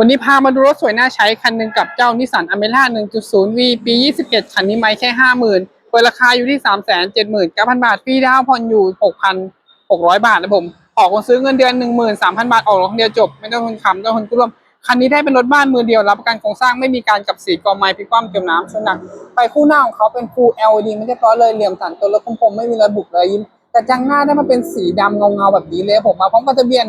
วันนี้พามาดูรถสวยน่าใช้คันหนึ่งกับเจ้านิสสันอเมร่า 1.0V ปี21คันนี้ไม่แค่ 50,000เปิดราคาอยู่ที่ 379,000 บาทฟรีดาวน์ผ่อนอยู่ 6,600 บาทนะผม ออกคนซื้อเงินเดือน 13,000 บาท ออกรถคนเดียวจบ ไม่ต้องคนคำต้องคนร่วม คันนี้ได้เป็นรถบ้านมือเดียว รับประกันโครงสร้างไม่มีการกับสีกอไม้พิคว่ำเกี่ยวน้ำชนหนักไฟคู่หน้าของเขาเป็น Full LED ไม่เรียบร้อยเลยเหลี่ยมสันตัวรถคมๆไม่มีระบุเลยยิ้มแต่จังหน้าได้มาเป็นสีดำเงาๆแบบนี้เลยผมมาพร้อมกับทะเบียน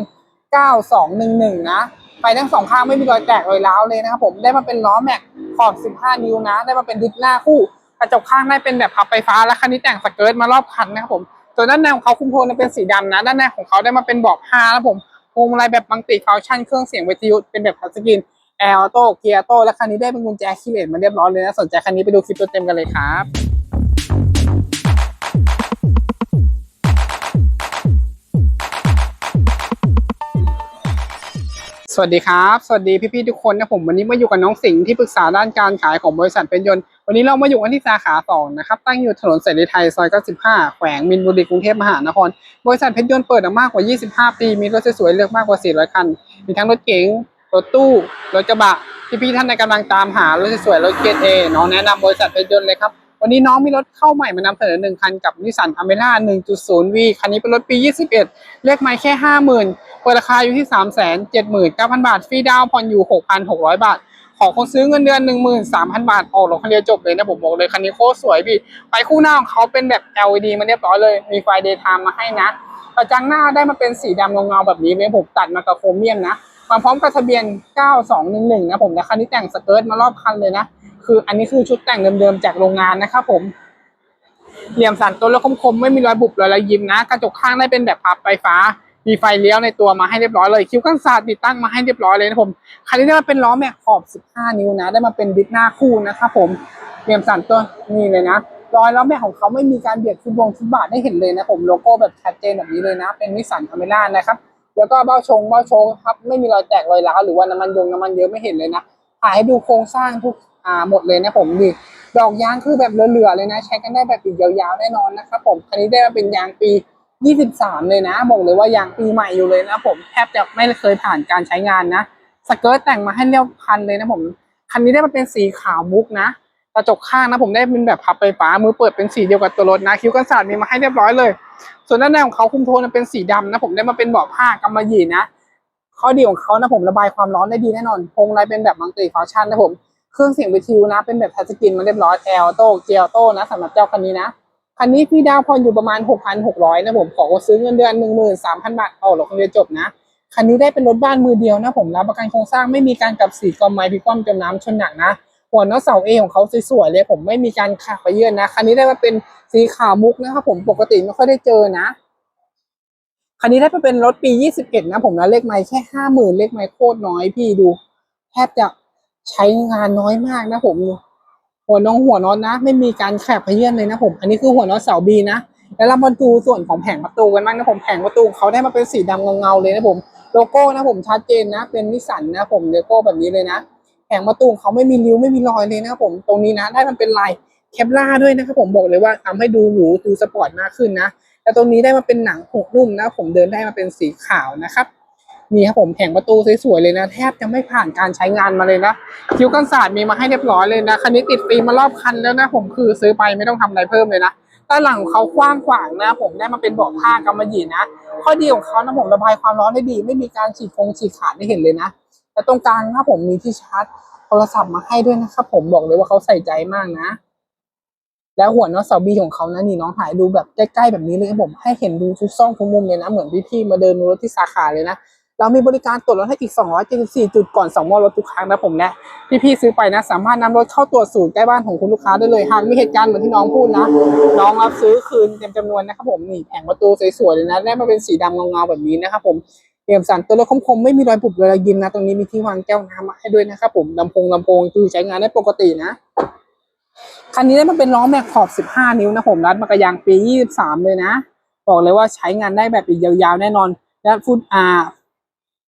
9211 นะ ไฟทั้งสองข้างไม่มีรอยแตกรอยร้าวเลยนะครับผมได้มาเป็นล้อแม็กขอบ 15 นิ้วนะ ได้มาเป็นดิสหน้าคู่กระจกข้างได้เป็นแบบพับไฟฟ้าและคันนี้แต่งสเกิร์ตมารอบคันนะครับผมส่วนด้านในของเขาคุมโทนเป็นสีดำนะ ด้านในของเขาได้มาเป็นเบาะผ้านะผมพวงมาลัยแบบมังติฟังก์ชันเครื่องเสียงวิทยุเป็นแบบทัชสกรีนแอร์ออโต้เกียร์ออโต้และคันนี้ได้เป็นกุญแจคีย์เลสมาเรียบร้อยเลยนะสนใจคันนี้ไปดูคลิปตัวเต็มกันเลยครับ วัสดีครับ สวัสดีพี่ๆทุกคนนะผมวันนี้มาอยู่กับน้องสิงห์ที่ปรึกษาด้านการขายของบริษัทเป็นยนต์ วันนี้เรามาอยู่กันที่สาขาสองนะครับตั้งอยู่ถนนเสรีไทยซอย95แขวงมินบุรีกรุงเทพมหานคร บริษัทเพชรยนต์เปิดมามากกว่า 25 ปี มีรถสวยๆเลือกมากกว่า 400 คัน มีทั้งรถเก๋งรถตู้ รถกระบะพี่ๆท่านใดกำลังตามหารถสวยๆรถเกรดเอน้องแนะนำบริษัทเพชรยนต์เลยครับ วันนี้น้องมีรถเข้าใหม่มานำเสนอหนึ่งคันกับนิสสันอเมร่า 1.0V คันนี้เป็นรถปี 21 เลขไม่แค่ 50,000 เปิดราคาอยู่ที่ 379,000 บาท ฟรีดาวน์ผ่อนอยู่ 6,600 บาท ขอคนซื้อเงินเดือน 13,000 บาท ออกรถคันเดียวจบเลยนะผมบอกเลย คันนี้โคตรสวยพี่ไฟคู่หน้าของเขาเป็นแบบ LED มาเรียบร้อยเลย มีไฟ daytime มาให้นะกระจังหน้าได้มาเป็นสีดำเงาๆแบบนี้เลยผมตัดมากับโครเมียมนะมาพร้อมกับทะเบียน 9211 นะผมและคันนี้แต่งสเกิร์ตมารอบคันเลยนะ คืออันนี้คือชุดแต่งเดิมๆจากโรงงานนะครับผม เหลี่ยมสันตัวรถคมๆไม่มีรอยบุบรอยระยิมนะ กระจกข้างได้เป็นแบบพับไฟฟ้า มีไฟเลี้ยวในตัวมาให้เรียบร้อยเลย คิ้วกันศาสตร์ติดตั้งมาให้เรียบร้อยเลยนะผมคันนี้ได้มาเป็นล้อแม็กขอบ 15 นิ้วนะ ได้มาเป็นดิสหน้าคู่นะครับผม เหลี่ยมสันตัวนี่เลยนะรอยล้อแม็กของเขาไม่มีการเบียดฟุตบงฟุตบาทได้เห็นเลยนะผมโลโก้แบบชัดเจนแบบนี้เลยนะ เป็นนิสสันอเมร่านะครับแล้วก็เบ้าชงเบ้าโชงครับไม่มีรอยแตกรอยร้าวหรือว่าน้ำมันยงน้ำมันเยอะไม่เห็นเลยนะถ่ายให้ดูโครงสร้างทุก อ่าหมดเลยนะผมดิดอกยางคือแบบเหลือๆเลยนะ ใช้กันได้แบบอีกยาวๆแน่นอนนะครับผมคันนี้ได้มาเป็นยางปี 23 เลยนะบอกเลยว่ายางปีใหม่อยู่เลยนะผมแทบจะไม่เคยผ่านการใช้งานนะสเกิร์ตแต่งมาให้เรียบคันเลยนะผมคันนี้ได้มาเป็นสีขาวมุกนะกระจกข้างนะผมได้เป็นแบบพับไฟฟ้ามือเปิดเป็นสีเดียวกับตัวรถนะคิ้วกันศาสตร์มีมาให้เรียบร้อยเลย ส่วนด้านในของเขาคุมโทนเป็นสีดำนะผมได้มาเป็นเบาะผ้ากำมะหยี่นะข้อดีของเขานะผมระบายความร้อนได้ดีแน่นอนพงมายเป็นแบบมังกรฟังก์ชันนะผม เครื่องเสียงวิทยุนะ เป็นแบบทัชสกรีนมาเรียบร้อยแอลโต้เกียโต้นะสำหรับเจ้าคันนี้นะคันนี้พี่ดาวพรอยู่ประมาณ 6,600 นะผมขอซื้อเงินเดือน 13,000 บาทเอาหรอกคนเดียวจบนะคันนี้ได้เป็นรถบ้านมือเดียวนะผมรับประกันโครงสร้างไม่มีการกับสีกอมไม้พิกคว่ำจมน้ำชนหนักนะหัวน็อตเสาเอของเขาสวยๆเลยผมไม่มีการขัดไปเยื่อนนะคันนี้ได้มาเป็นสีขาวมุกนะครับผมปกติไม่ค่อยได้เจอนะคันนี้ได้มาเป็นรถปี 21 นะผมนะเลขไม้แค่ 50,000 เลขไม้โคตรน้อยพี่ดู แทบจะ ใช้งานน้อยมากนะผม หัวน้องหัวน็อตนะ ไม่มีการแคบไปเยื่นเลยนะผม อันนี้คือหัวน็อตเสาบีนะแล้วเรามาดูส่วนของแผงประตูกันบ้างนะผมแผงประตูเขาได้มาเป็นสีดำเงาๆเลยนะผมโลโก้นะผมชัดเจนนะ เป็นนิสสันนะผมโลโก้แบบนี้เลยนะแผงประตูเขาไม่มีริ้วไม่มีรอยเลยนะผมตรงนี้นะ ได้มันเป็นลายเคปล่าด้วยนะครับผมบอกเลยว่าทำให้ดูหรูดูสปอร์ตมากขึ้นนะแต่ตรงนี้ได้มาเป็นหนังหกนุ่มนะ ผมเดินได้มาเป็นสีขาวนะครับ นี่ครับผมแผงประตูสวยๆเลยนะ แทบจะไม่ผ่านการใช้งานมาเลยนะคิ้วกันศาสตร์มีมาให้เรียบร้อยเลยนะคันนี้ติดฟิล์มมารอบคันแล้วนะ ผมคือซื้อไปไม่ต้องทำอะไรเพิ่มเลยนะด้านหลังของเขากว้างขวางนะ ผมได้มาเป็นเบาะผ้ากำมะหยี่นะข้อดีของเขานะผมระบายความร้อนได้ดี ไม่มีการฉีดฟงฉีดขาดได้เห็นเลยนะแต่ตรงกลางนะครับผมมีที่ชาร์จโทรศัพท์มาให้ด้วยนะครับผมบอกเลยว่าเขาใส่ใจมากนะ แล้วหัวน็อตเสาบีของเขานะนี่น้องถ่ายดูแบบใกล้ๆแบบนี้เลยครับผมให้เห็นดูทุกซ่องทุกมุมเลยนะ เหมือนพี่ๆมาเดินดูรถที่สาขาเลยนะ เรามีบริการตรวจรถให้อีก 274 จุดก่อนส่งมอบรถทุกครั้งนะผมและพี่ๆซื้อไปนะ สามารถนำรถเข้าตรวจศูนย์ใกล้บ้านของคุณลูกค้าได้เลยหากมีเหตุการณ์เหมือนที่น้องพูดนะ น้องรับซื้อคืนเต็มจำนวนนะครับผมนี่แผงประตูสวยๆเลยนะได้มาเป็นสีดำเงาๆแบบนี้นะครับผมเหี่ยมสันตัวรถคมๆไม่มีรอยบุบรอยยิมนะตรงนี้มีที่วางแก้วน้ำมาให้ด้วยนะครับผมลำโพงลำโพงคือใช้งานได้ปกตินะคันนี้ได้มาเป็นล้อแม็กขอบ 15 นิ้วนะผมรัดมากระยางปี 23 เลยนะ บอกเลยว่าใช้งานได้แบบอีกยาวๆแน่นอน และฟุตอา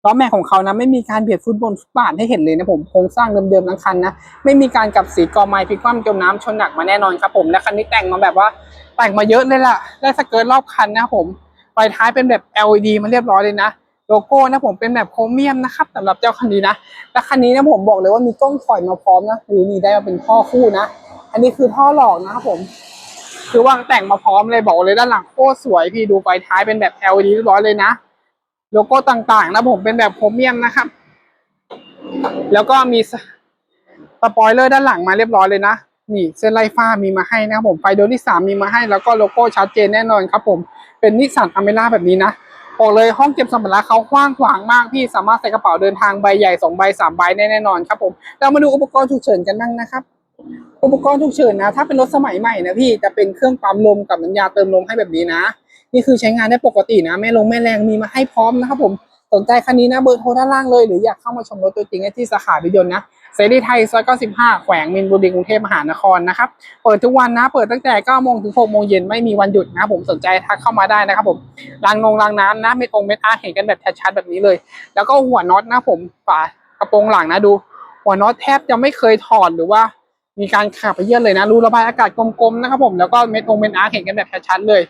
ล้อแม็กของเขานะไม่มีการเบียดฟุตบนฟุตบาทให้เห็นเลยนะผมโครงสร้างเดิมๆทั้งคันนะไม่มีการกับสีกอไม้พลิกคว่ำจมน้ำชนหนักมาแน่นอนครับผมและคันนี้แต่งมาแบบว่าแต่งมาเยอะเลยล่ะได้สเกิร์ตรอบคันนะผมไฟท้ายเป็นแบบ LED มาเรียบร้อยเลยนะโลโก้นะผมเป็นแบบโครเมียมนะครับสำหรับเจ้าคันนี้นะและคันนี้นะผมบอกเลยว่ามีกล้องถอยมาพร้อมนะหรือมีได้มาเป็นท่อคู่นะ อันนี้คือท่อหลอกนะครับผม คือวางแต่งมาพร้อมเลยบอกเลยด้านหลังโคตรสวยพี่ดูไฟท้ายเป็นแบบ LED เรียบร้อยเลยนะ โลโก้ต่างๆนะผมเป็นแบบโครเมียมนะครับ แล้วก็มีสสปอยเลอร์ด้านหลังมาเรียบร้อยเลยนะ นี่เส้นไล่ฟ้ามีมาให้นะครับผมไฟดวงที่สามมีมาให้ แล้วก็โลโก้ชัดเจนแน่นอนครับผมเป็นนิสสันอเมร่าแบบนี้นะบอกเลยห้องเก็บสัมภาระเขากว้างขวางมากพี่สามารถใส่กระเป๋าเดินทางใบใหญ่สองใบสามใบแน่นอนครับผมเรามาดูอุปกรณ์ฉุกเฉินกันบ้างนะครับ อุปกรณ์ฉุกเฉินนะ ถ้าเป็นรถสมัยใหม่นะพี่จะเป็นเครื่องปั๊มลมกับน้ำยาเติมลมให้แบบนี้นะ นี่คือใช้งานได้ปกตินะแม่ลงแม่แรงมีมาให้พร้อมนะครับผมสนใจคันนี้นะเบอร์โทรด้านล่างเลย หรืออยากเข้ามาชมรถตัวจริงได้ที่สาขาวิยนต์นะเสรีไทยซอย95แขวงมินบุรีกรุงเทพมหานครนะครับเปิดทุกวันนะ เปิดตั้งแต่9โมงถึง6โมงเย็นไม่มีวันหยุดนะผมสนใจทักเข้ามาได้นะครับผมรางนงรางน้ำนะเม็ดองเม็ดอาร์เห็นกันแบบชัดๆแบบนี้เลย แล้วก็หัวน็อตนะผมฝากระโปรงหลังนะดู หัวน็อตแทบจะไม่เคยถอดหรือว่ามีการขับไปเยื่อนเลยนะรูระบายอากาศกลมๆนะครับผมแล้วก็เม็ดองเม็ดอาร์เห็นกันแบบชัดๆเลย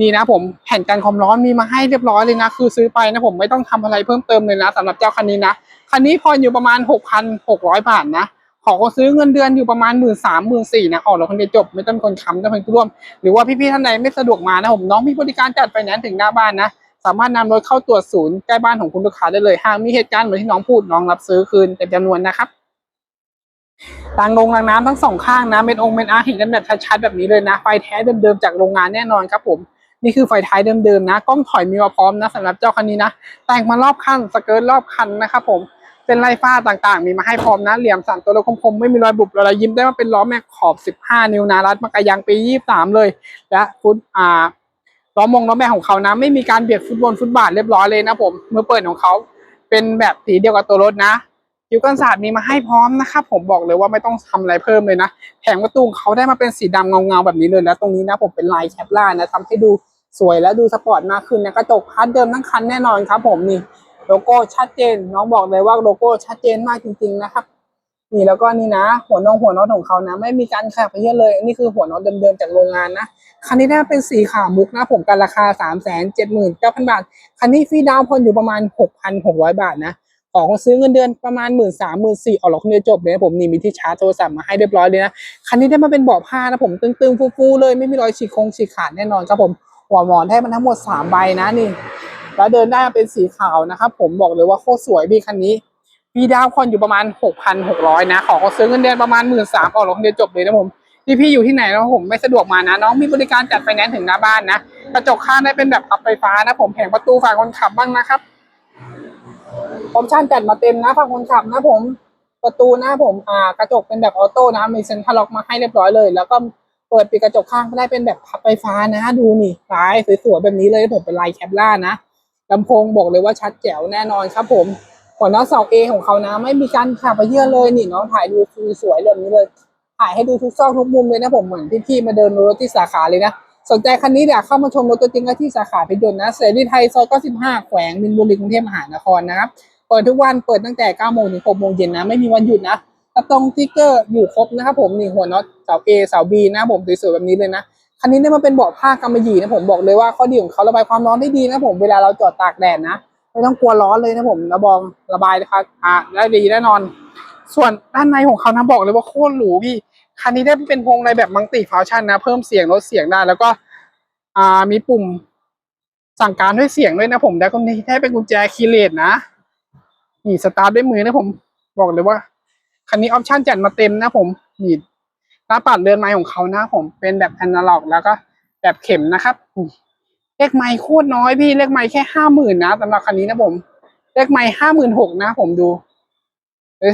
นี่นะผมแผ่นกันความร้อนมีมาให้เรียบร้อยเลยนะ คือซื้อไปนะผมไม่ต้องทำอะไรเพิ่มเติมเลยนะสำหรับเจ้าคันนี้นะคันนี้พออยู่ประมาณหกพันหกร้อยบาทนะขอซื้อเงินเดือนอยู่ประมาณหมื่นสามหมื่นสี่นะออกรถคนเดียวจบไม่ต้องคนค้ำต้องคนร่วม หรือว่าพี่ๆท่านใดไม่สะดวกมานะผมน้องมีบริการจัดไฟแนนซ์ถึงหน้าบ้านนะสามารถนำรถเข้าตรวจศูนย์ใกล้บ้านของคุณลูกค้าได้เลยหากมีเหตุการณ์เหมือนที่น้องพูดน้องรับซื้อคืนเต็มจำนวนนะครับรางลงรางน้ำทั้งสองข้างนะเป็นองค์เป็นอาร์เห็นกันแบบชัดๆแบบนี้เลยนะไฟแท้เดิมๆจากโรงงานแน่นอนครับผม นี่คือไฟท้ายเดิมๆนะ กล้องถอยมีมาพร้อมนะสำหรับเจ้าคันนี้นะ แต่งมารอบคันสเกิร์ตรอบคันนะครับผมเส้นไล่ฟ้าต่างๆ มีมาให้พร้อมนะ เหลี่ยมสันตัวรถคมๆ ไม่มีรอยบุบรอยยิ้มได้มาเป็นล้อแม็กขอบ 15 นิ้วนะรัดมากระยังปี 23 เลย และฟุตอ่าล้อมงล้อแม็กของเขานะ ไม่มีการเบียดฟุตบอลฟุตบาทเรียบร้อยเลยนะผมเมื่อเปิดของเขาเป็นแบบสีเดียวกับตัวรถนะคิ้วกันศาสตร์มีมาให้พร้อมนะครับผมบอกเลยว่าไม่ต้องทำอะไรเพิ่มเลยนะแผงประตูเขาได้มาเป็นสีดำเงาๆแบบนี้เลยแล้วตรงนี้นะผมเป็นลายแคปล่านะทำให้ดู สวยและดูสปอร์ตมากขึ้นนะกระจกพัดเดิมทั้งคันแน่นอนครับ ผมนี่โลโก้ชัดเจน น้องบอกเลยว่าโลโก้ชัดเจนมากจริง ๆ นะครับ นี่แล้วก็นี่นะ หัวนองหัวน็อตของเขานะ ไม่มีการขับไปเยอะเลยนนี้คือหัวน็อตเดิมๆจากโรงงานนะคันนี้ได้เป็นสีขาวมุกนะผมกันราคา 3 7 9 0 0 0 บาท คันนี้ฟรีดาวผ่อนอยู่ประมาณ 6,600 บาทนะออกซื้อเงินเดือนประมาณหมื่นสามหมื่นสี่ออกหลอกคนเดียจบเลยผมนี่มีที่ชาร์จโทรศัพท์มาให้เรียบร้อยเลยนะคันนี้ได้มาเป็นเบาะผ้านะผมตึงๆฟูๆเลยไม่มีรอยฉีกคงฉีกขาดแน่นอนครับผม หัวหมอนได้มันทั้งหมดสามใบนะนี่ แล้วเดินได้าเป็นสีขาวนะครับผมบอกเลยว่าโคตรสวยพี่คันนี้พี่ดาวคอนอยู่ประมาณหกพันหกร้อยนะ ขอซื้อเงินเดือนประมาณหมื่นสามออกหลอกเดียวจบเลยนะผมที่พี่อยู่ที่ไหนนะผมไม่สะดวกมานะ น้องมีบริการจัดไฟแนนซ์ถึงหน้าบ้านนะ กระจกข้างได้เป็นแบบปรับไฟฟ้านะ ผมแผงประตูฝั่งคนขับบ้างนะครับออปชั่นจัดมาเต็มนะฝั่งคนขับนะผมประตูนะผมอ่ากระจกเป็นแบบออโต้นะมีเซ็นทรัลล็อกมาให้เรียบร้อยเลย แล้วก็ เปิดปิดกระจกข้างก็ได้เป็นแบบพับไฟฟ้านะ ดูนี่ลายสวยๆแบบนี้เลยผมเป็นลายแคปล่านะลำโพงบอกเลยว่าชัดแจ๋วแน่นอนครับผมหัวน็อตเสาเอของเขานะ ไม่มีการขับไปเยื่อเลยนี่น้องถ่ายดูสวยๆแบบนี้เลย ถ่ายให้ดูทุกซอกทุกมุมเลยนะผมเหมือนพี่ๆมาเดินรถที่สาขาเลยนะสนใจคันนี้อยากเข้ามาชมรถตัวจริงได้ที่สาขาเพชรยนต์นะเสรีไทยซอย95แขวงมินบุรีกรุงเทพมหานครนะครับเปิดทุกวันเปิดตั้งแต่9โมงถึง6โมงเย็นนะไม่มีวันหยุดนะ กระตรงติ๊กเกอร์อยู่ครบนะครับผมนี่หัวน็อตเสา A เสา B นะผมสวยๆแบบนี้เลยนะคันนี้ได้มาเป็นเบาะผ้ากำมะหยี่นะผมบอกเลยว่าข้อดีของเขาระบายความร้อนได้ดีนะผมเวลาเราจอดตากแดดนะไม่ต้องกลัวร้อนเลยนะผมระบองระบายนะครับอ่าได้ดีแน่นอน ส่วนด้านในของเขานะบอกเลยว่าโคตรหรูพี่คันนี้ได้เป็นพวงในแบบมังติฟังชันนะ เพิ่มเสียงลดเสียงได้แล้วก็อ่ามีปุ่มสั่งการด้วยเสียงด้วยนะผมแล้วก็นี้ได้เป็นกุญแจคีย์เลสนะนี่สตาร์ทด้วยมือนะผมบอกเลยว่า คันนี้ออปชั่นจัดมาเต็มนะผมนี่หน้าปัดเรือนไม้ของเขานะผมเป็นแบบแอนาล็อกแล้วก็แบบเข็มนะครับเลขไม้โคตรน้อยพี่เลขไม้แค่ห้าหมื่นนะสำหรับคันนี้นะผมเลขไม้ห้าหมื่นหกนะผมดู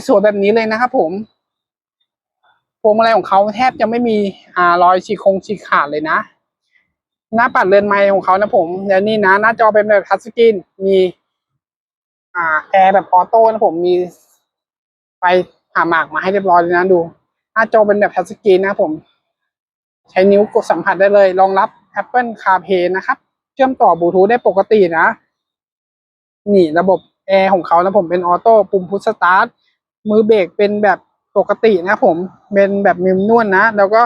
สวยแบบนี้เลยนะครับผมพวงมาลัยของเขาแทบจะไม่มีอ่ารอยฉีกคงฉีกขาดเลยนะ หน้าปัดเรือนไม้ของเขานะผมแล้วนี่นะ หน้าจอเป็นแบบทัชสกรีนมี อ่าแอร์แบบออโต้นะผมมีไฟ ผ่าหมากมาให้เรียบร้อยเลยนะดูหน้าจอเป็นแบบทัชสกรีนนะผม ใช้นิ้วกดสัมผัสได้เลย รองรับ Apple CarPlay นะครับ เชื่อมต่อบลูทูธได้ปกตินะ นี่ระบบแอร์ของเขานะผมเป็นออโต้ปุ่มพุชสตาร์ทมือเบรกเป็นแบบปกตินะผมเป็นแบบมิมนวลนะแล้วก็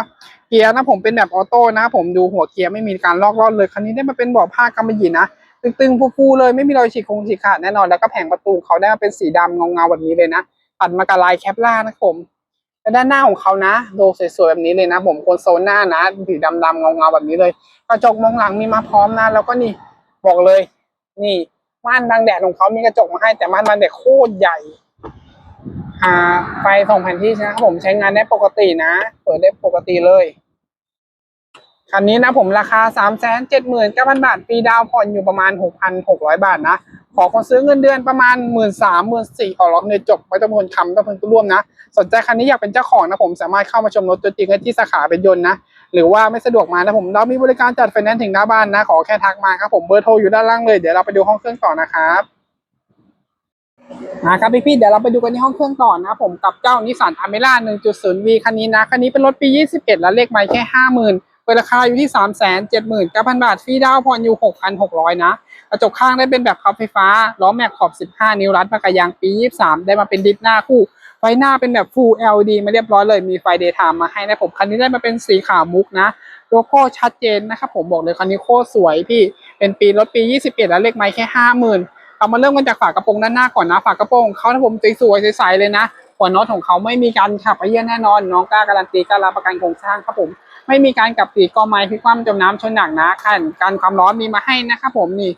เกียร์นะผมเป็นแบบออโต้นะ ผมดูหัวเกียร์ไม่มีการลอกลอนเลยคันนี้ได้มาเป็นเบาะผ้ากำมะหยี่นะตึงๆฟูๆเลยไม่มีรอยฉีกคงฉีกขาดแน่นอนแล้วก็แผงประตูเขาได้มาเป็นสีดำเงาๆแบบนี้เลยนะ ตัดมากับลายแคปล่านะครับผมและด้านหน้าของเขานะโดสวยๆแบบนี้เลยนะ ผมโคนโซนหน้านะสีดำๆเงาๆแบบนี้เลย กระจกมองหลังมีมาพร้อมนะ แล้วก็นี่บอกเลย นี่ม่านบังแดดของเขามีกระจกมาให้แต่ม่านบังแดดโคตรใหญ่อ่าไฟสองแผ่นที่นะครับผมใช้งานได้ปกตินะ เปิดได้ปกติเลย คันนี้นะผมราคาสามแสนเจ็ดหมื่นเก้าพันบาทฟรีดาวผ่อนอยู่ประมาณหกพันหกร้อยบาทนะ ขอคนซื้อเงินเดือนประมาณหมื่นสามหมื่นสี่ขอร้องเงินจบไม่ต้องคนคำต้องเป็นร่วมนะ สนใจคันนี้อยากเป็นเจ้าของนะผมสามารถเข้ามาชมรถตัวจริงได้ที่สาขาเป็นยนต์นะ หรือว่าไม่สะดวกมานะผมเรามีบริการจัดไฟแนนซ์ถึงหน้าบ้านนะ ขอแค่ทักมาครับผมเบอร์โทรอยู่ด้านล่างเลยเดี๋ยวเราไปดูห้องเครื่องต่อนะครับนะครับพี่พี่เดี๋ยวเราไปดูกันที่ห้องเครื่องต่อนะผมกับเจ้านิสสันอเมร่า 1.0V คันนี้นะคันนี้เป็นรถปี 21 แล้วเลขไม่แค่ 50,000เปิ ดราคาอยู่ที่ 379,000 บาทฟรีดาวน์ผ่อนอยู่ 6,600 นะกระจกข้างได้เป็นแบบพับไฟฟ้า ล้อแม็กขอบ 15 นิ้วรัดมากระยางปี 23 ได้มาเป็นดิสหน้าคู่ ไฟหน้าเป็นแบบ Full LED มาเรียบร้อยเลย มีไฟ Daytime มาให้นะผม คันนี้ได้มาเป็นสีขาวมุกนะ โลโก้ชัดเจนนะครับผมบอกเลยคันนี้โคตรสวยพี่ เป็นปีรถปี 21 แล้วเลขไม้แค่ 50,000เรามาเริ่มกันจากฝากระโปรงด้านหน้าก่อนนะ ฝากระโปรงเขานะผมสวยๆใสๆเลยนะหัวน็อตของเขาไม่มีการขับไปเยี่ยนแน่นอน น้องกล้าการันตีกล้ารับประกันโครงสร้างครับผม ไม่มีการกลับสีกอไม้พลิกคว่ำจมน้ำชนหนักนะกันการความร้อนมีมาให้นะครับผมนี่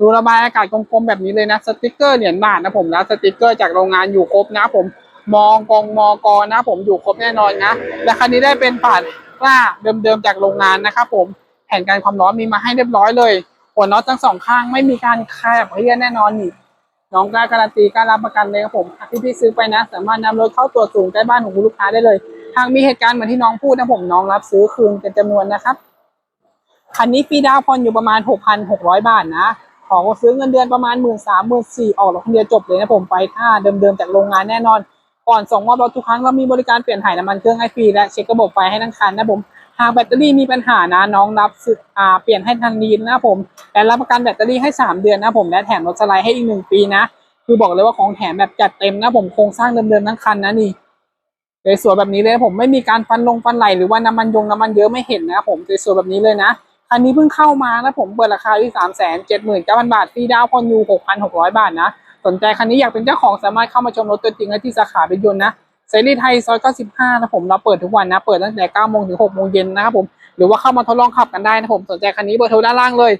รูระบายอากาศกลมๆแบบนี้เลยนะสติกเกอร์เหรียญบาทนะผมนะสติกเกอร์จากโรงงานอยู่ครบนะผมมองกองมอกอนะผมอยู่ครบแน่นอนนะและคันนี้ได้เป็นปาดกล้าเดิมๆจากโรงงานนะครับผมแผนการความร้อนมีมาให้เรียบร้อยเลยหัวน็อตทั้งสองข้างไม่มีการคายแบบเฮียแน่นอนนี่น้องกล้าการันตีกล้ารับประกันเลยครับผมที่พี่ซื้อไปนะ สามารถนำรถเข้าตรวสูงใกล้บ้านของคุณลูกค้าได้เลยางมีเหตุการณ์เหมือนที่น้องพูดนะผมน้องรับซื้อคืนเป็นจำนวนนะครับ คันนี้ฟรีดาวผ่อนอยู่ประมาณ 6,600 บาทนะ ขอซื้อเงินเดือนประมาณ 1 3 0 0 0 0 4ออกรถคนเดียวจบเลยนะผมไปท่าเดิมๆจากโรงงานแน่นอน ก่อนส่งมอบรถทุกครั้งเรามีบริการเปลี่ยนถ่ายน้ำมันเครื่องให้ฟรีและเช็คระบบไฟให้ทั้งคันนะผมหากแบตเตอรี่มีปัญหานะน้องรับซื้ออ่าเปลี่ยนให้ทันทีนะผมและรับประกันแบตเตอรี่ให้ 3 เดือนนะผมและแถมรถสไลด์ให้อีก 1 ปีนะ คือบอกเลยว่าของแถมแบบจัดเต็มนะผมโครงสร้างเดิมๆทั้งคันนะนี่ สวยแบบนี้เลยผมไม่มีการฟันลงฟันไหลหรือว่าน้ำมันยงน้ำมันเยอะไม่เห็นนะผมสวยแบบนี้เลยนะคันนี้เพิ่งเข้ามานะผมเปิดราคาที่สามแสนเจ็ดหมื่นเก้าพันบาทฟรีดาวน์ผ่อนยูหกพันหกร้อยบาทนะ สนใจคันนี้อยากเป็นเจ้าของสามารถเข้ามาชมรถตัวจริงได้ที่สาขาเป็นยนต์นะเซรีไทยซอย95นะผมเราเปิดทุกวันนะ เปิดตั้งแต่9โมงถึง6โมงเย็นนะครับผมหรือว่าเข้ามาทดลองขับกันได้นะผมสนใจคันนี้เบอร์โทรด้านล่างเลย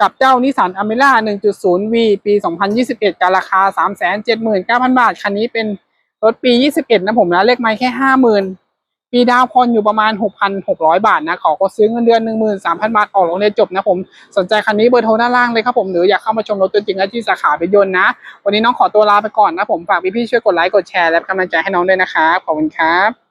กับเจ้านิสสันอเมร่า 1.0V ปี 2021กับราคา 379,000 บาท คันนี้เป็น รถปี 21 นะผมนะเลขไม้แค่ 50,000 ปีดาวพรอนอยู่ประมาณ 6,600 บาทนะขอก็ซื้อเงินเดือน 13,000 บาทออกลงเรียนจบนะผม สนใจคันนี้เบอร์โทรด้านล่างเลยครับผมหรืออยากเข้ามาชมรถตัวจริงได้ที่สาขาเป็นยนต์นะ วันนี้น้องขอตัวลาไปก่อนนะผมฝากพี่ๆช่วยกดไลค์กดแชร์และกำลังใจให้น้องด้วยนะครับขอบคุณครับ